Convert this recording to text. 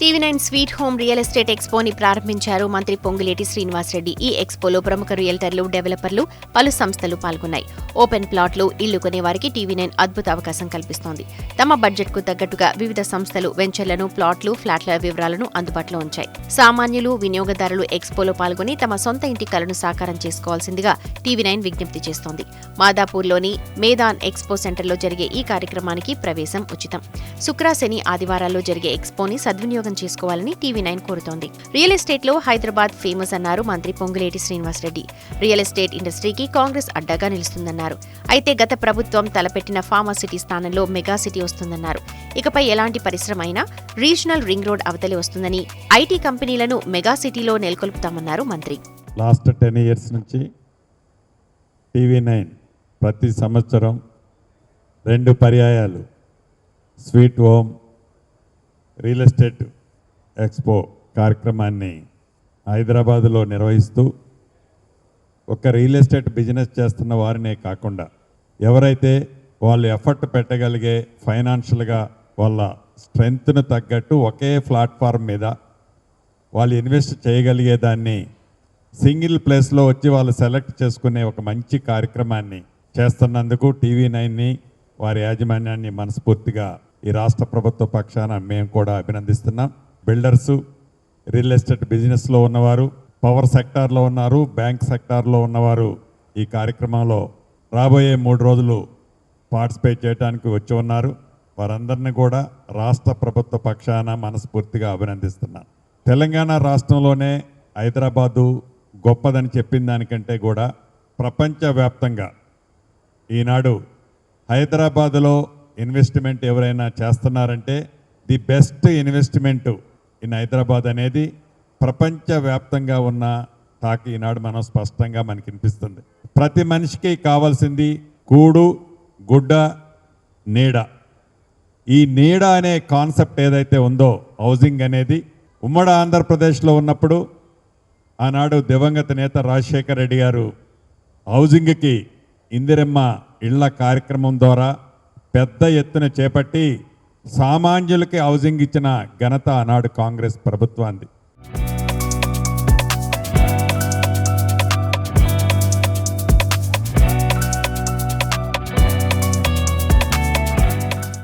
TV nine sweet home real estate ఎక్స్పోని ప్రారంభించారు మంత్రి పొంగులేటి శ్రీనివాసరెడ్డి. ఈ ఎక్స్పోలో ప్రముఖ రియల్టర్లు డెవలపర్లు పలు సంస్థలు పాల్గొన్నాయి. ఓపెన్ ప్లాట్లు ఇల్లు కొనే వారికి టీవీ నైన్ అద్భుత అవకాశం కల్పిస్తోంది. తమ బడ్జెట్కు తగ్గట్టుగా వివిధ సంస్థలు వెంచర్లను ప్లాట్లు ఫ్లాట్ల వివరాలను అందుబాటులో ఉంచాయి. సామాన్యులు వినియోగదారులు ఎక్స్పోలో పాల్గొని తమ సొంత ఇంటి కలను సాకారం చేసుకోవాల్సిందిగా టీవీ నైన్ విజ్ఞప్తి చేస్తోంది. మాదాపూర్లోని మేదాన్ ఎక్స్పో సెంటర్లో జరిగే ఈ కార్యక్రమానికి ప్రవేశం ఉచితం. శుక్ర శని ఆదివారాల్లో జరిగే ఎక్స్పోని సద్వినియోగం చేసుకోవాలని టీవీ నైన్ కోరుతోంది. రియల్ ఎస్టేట్లో హైదరాబాద్ ఫేమస్ అన్నారు మంత్రి పొంగులేటి శ్రీనివాసరెడ్డి. రియల్ ఎస్టేట్ ఇండస్ట్రీకి కాంగ్రెస్ అడ్డగా నిలుస్తుందన్నారు. అయితే గత ప్రభుత్వం తలపెట్టిన ఫార్మా సిటీ స్థానంలో మెగా సిటీ వస్తుందన్నారు. ఇకపై ఎలాంటి పరిశ్రమ అయినా రీజనల్ రింగ్ రోడ్ అవతలి వస్తుందని ఐటీ కంపెనీలను మెగా సిటీలో నెలకొల్పుతామన్నారు మంత్రి. లాస్ట్ టెన్ ఇయర్స్ నుంచి టీవీ నైన్ ప్రతి సంవత్సరం రెండు పర్యాయాలు. Sweet home real estate expo కార్యక్రమాన్ని హైదరాబాదులో నిర్వహిస్తూ ఒక రియల్ ఎస్టేట్ బిజినెస్ చేస్తున్న వారినే కాకుండా ఎవరైతే వాళ్ళు ఎఫర్ట్ పెట్టగలిగే ఫైనాన్షియల్గా వాళ్ళ స్ట్రెంగ్త్ను తగ్గట్టు ఒకే ప్లాట్ఫామ్ మీద వాళ్ళు ఇన్వెస్ట్ చేయగలిగే దాన్ని సింగిల్ ప్లేస్లో వచ్చి వాళ్ళు సెలెక్ట్ చేసుకునే ఒక మంచి కార్యక్రమాన్ని చేస్తున్నందుకు టీవీ నైన్ని వారి యాజమాన్యాన్ని మనస్ఫూర్తిగా ఈ రాష్ట్ర ప్రభుత్వ పక్షాన మేము కూడా అభినందిస్తున్నాం. బిల్డర్సు రియల్ ఎస్టేట్ బిజినెస్లో ఉన్నవారు పవర్ సెక్టార్లో ఉన్నారు బ్యాంక్ సెక్టార్లో ఉన్నవారు ఈ కార్యక్రమంలో రాబోయే మూడు రోజులు పార్టిసిపేట్ చేయడానికి వచ్చి ఉన్నారు. వారందరినీ కూడా రాష్ట్ర ప్రభుత్వ పక్షాన మనస్ఫూర్తిగా అభినందిస్తున్నాను. తెలంగాణ రాష్ట్రంలోనే హైదరాబాదు గొప్పదని చెప్పిన దానికంటే కూడా ప్రపంచవ్యాప్తంగా ఈనాడు హైదరాబాదులో ఇన్వెస్ట్మెంట్ ఎవరైనా చేస్తున్నారంటే the best investment in Hyderabad అనేది ప్రపంచవ్యాప్తంగా ఉన్న టాక్ ఈనాడు మనం స్పష్టంగా మనకి వినిపిస్తుంది. ప్రతి మనిషికి కావాల్సింది కూడు గుడ్డ నీడ. ఈ నీడ అనే కాన్సెప్ట్ ఏదైతే ఉందో హౌసింగ్ అనేది ఉమ్మడి ఆంధ్రప్రదేశ్లో ఉన్నప్పుడు ఆనాడు దివంగత నేత రాజశేఖర రెడ్డి గారు హౌసింగ్కి ఇందిరమ్మ ఇళ్ళ కార్యక్రమం ద్వారా పెద్ద ఎత్తున చేపట్టి సామాన్యులకి హౌసింగ్ ఇచ్చిన ఘనత ఆనాడు కాంగ్రెస్ ప్రభుత్వాన్ని